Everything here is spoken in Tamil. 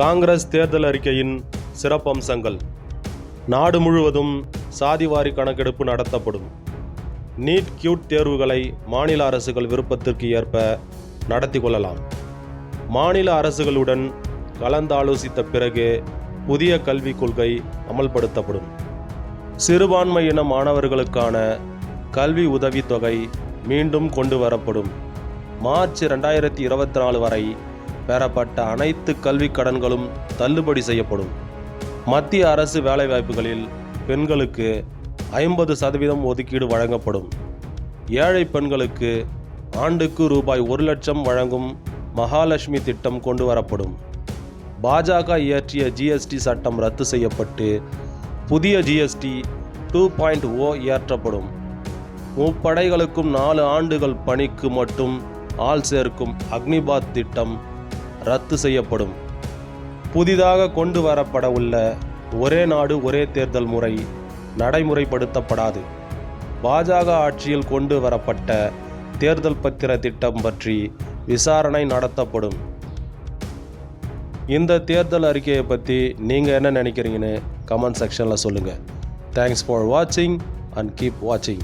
காங்கிரஸ் தேர்தல் அறிக்கையின் சிறப்பம்சங்கள். நாடு முழுவதும் சாதிவாரி கணக்கெடுப்பு நடத்தப்படும். நீட் கியூட் தேர்வுகளை மாநில அரசுகள் விருப்பத்திற்கு ஏற்ப நடத்தி கொள்ளலாம். மாநில அரசுகளுடன் கலந்தாலோசித்த பிறகு புதிய கல்விக் கொள்கை அமல்படுத்தப்படும். சிறுபான்மையின மாணவர்களுக்கான கல்வி உதவித்தொகை மீண்டும் கொண்டு வரப்படும். மார்ச் ரெண்டாயிரத்தி இருபத்தி நாலு வரை பெறப்பட்ட அனைத்து கல்விக் கடன்களும் தள்ளுபடி செய்யப்படும். மத்திய அரசு வேலைவாய்ப்புகளில் பெண்களுக்கு ஐம்பது சதவீதம் ஒதுக்கீடு வழங்கப்படும். ஏழை பெண்களுக்கு ஆண்டுக்கு ரூபாய் ஒரு லட்சம் வழங்கும் மகாலட்சுமி திட்டம் கொண்டு வரப்படும். பாஜக இயற்றிய ஜிஎஸ்டி சட்டம் ரத்து செய்யப்பட்டு புதிய ஜிஎஸ்டி டூ பாயிண்ட் ஓ இயற்றப்படும். முப்படைகளுக்கும் நாலு ஆண்டுகள் பணிக்கு மட்டும் ஆள் சேர்க்கும் அக்னிபாத் திட்டம் ரத்து செய்யப்படும். புதிதாக கொண்டு வரப்பட உள்ள ஒரே நாடு ஒரே தேர்தல் முறை நடைமுறைப்படுத்தப்படாது. பாஜக ஆட்சியில் கொண்டு வரப்பட்ட தேர்தல் பத்திர திட்டம் பற்றி விசாரணை நடத்தப்படும். இந்த தேர்தல் அறிக்கையை பற்றி நீங்கள் என்ன நினைக்கிறீங்கன்னு கமெண்ட் செக்ஷனில் சொல்லுங்கள் தேங்க்ஸ் ஃபார் வாட்சிங் அண்ட் கீப் வாட்சிங்